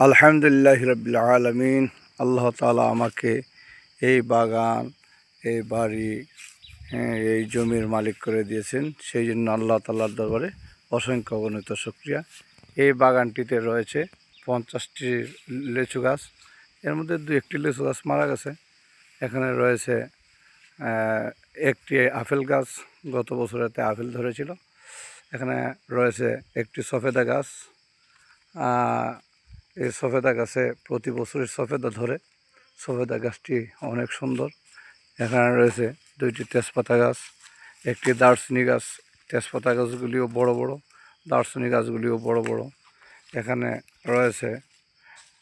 আলহামদুলিল্লাহ রবিল আলমিন। আল্লাহ তালা আমাকে এই বাগান এই বাড়ি হ্যাঁ, এই জমির মালিক করে দিয়েছেন। সেই জন্য আল্লাহ তাল্লার দরবারে অসংখ্য অগণিত শুক্রিয়া। এই বাগানটিতে রয়েছে পঞ্চাশটি লেচু গাছ। এর মধ্যে দু একটি লেচু গাছ মারা গেছে। এখানে রয়েছে একটি আপেল গাছ গত বছরেতে আপেল ধরেছিল। এখানে রয়েছে একটি সফেদা গাছ এই সফেদা গাছে প্রতি বছরই সফেদা ধরে। সফেদা গাছটি অনেক সুন্দর। এখানে রয়েছে দুইটি তেজপাতা গাছ, একটি দারচিনি গাছ। তেজপাতা গাছগুলিও বড় বড়, দারচিনি গাছগুলিও বড় বড়। এখানে রয়েছে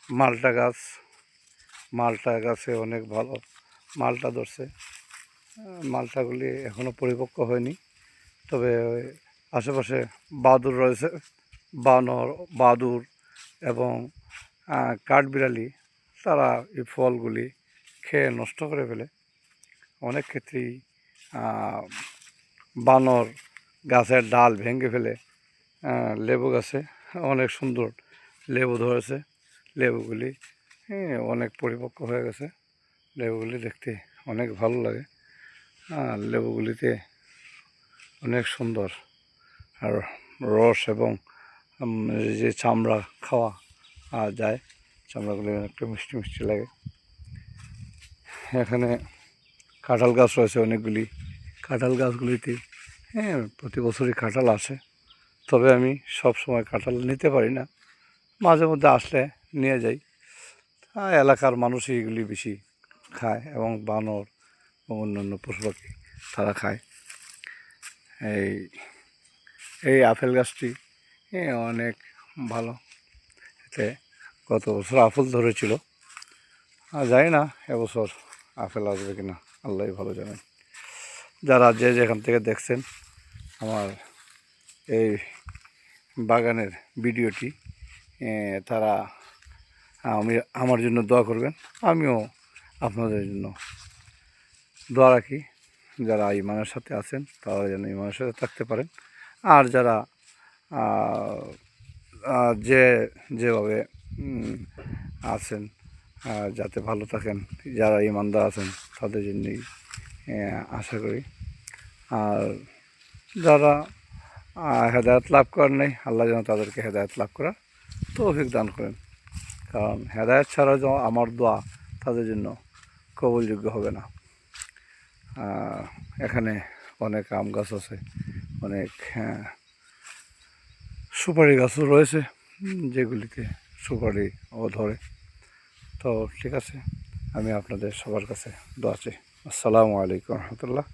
মালটা গাছ। মালটা গাছে অনেক ভালো মালটা ধরছে। মালটাগুলি এখনও পরিপক্ক হয়নি। তবে আশেপাশে বাদুর রয়েছে। বানর বাদুর এবং কাঠবিড়ালি, তারা এই ফলগুলি খেয়ে নষ্ট করে ফেলে। অনেক ক্ষেত্রেই বানর গাছের ডাল ভেঙে ফেলে। লেবু গাছে অনেক সুন্দর লেবু ধরেছে। লেবুগুলি অনেক পরিপক্ক হয়ে গেছে। লেবুগুলি দেখতে অনেক ভালো লাগে। লেবুগুলিতে অনেক সুন্দর আর রস এবং যে চামড়া খাওয়া আহ, যায়। চামড়াগুলি অনেকটা মিষ্টি মিষ্টি লাগে। এখানে কাঁঠাল গাছ রয়েছে অনেকগুলি। কাঁঠাল গাছগুলিতে হ্যাঁ প্রতি বছরই কাঁঠাল আসে। তবে আমি সব সময় কাঁঠাল নিতে পারি না। মাঝে মধ্যে আসলে নিয়ে যাই। আর এলাকার মানুষই এগুলি বেশি খায় এবং বানর এবং অন্যান্য পশু পাখি তারা খায়। এই এই আপেল গাছটি এ, অনেক ভালো। এতে গত বছর আপেল ধরেছিল। আর জানি না, এবছর আপেল আসবে কিনা আল্লাহ ভালো জানেন যারা যে যেখান থেকে দেখছেন, আমার এই বাগানের ভিডিওটি তারা আমি, আমার জন্য দোয়া করবেন, আমিও আপনাদের জন্য দোয়া রাখি। যারা ইমানের সাথে আছেন, তারা যেন ইমানের সাথে থাকতে পারেন। আর যারা যে, যেভাবে আছেন যাতে ভালো থাকেন যারা ইমানদার আছেন তাদের জন্যই আশা করি। আর যারা হেদায়ত লাভ করেন নাই আল্লাহ যেন তাদেরকে হেদায়ত লাভ করার তৌফিক দান করেন। কারণ হেদায়ত ছাড়া যেন আমার দোয়া তাদের জন্য কবলযোগ্য হবে না। এখানে অনেক আম গাছ আছে অনেক হ্যাঁ, সুপারি গাছও রয়েছে যেগুলিতে সুপারি ও ধরে। তো ঠিক আছে, আমি আপনাদের সবার কাছে দোয়া চাই। আসসালামু আলাইকুম রহমতুল্লাহ।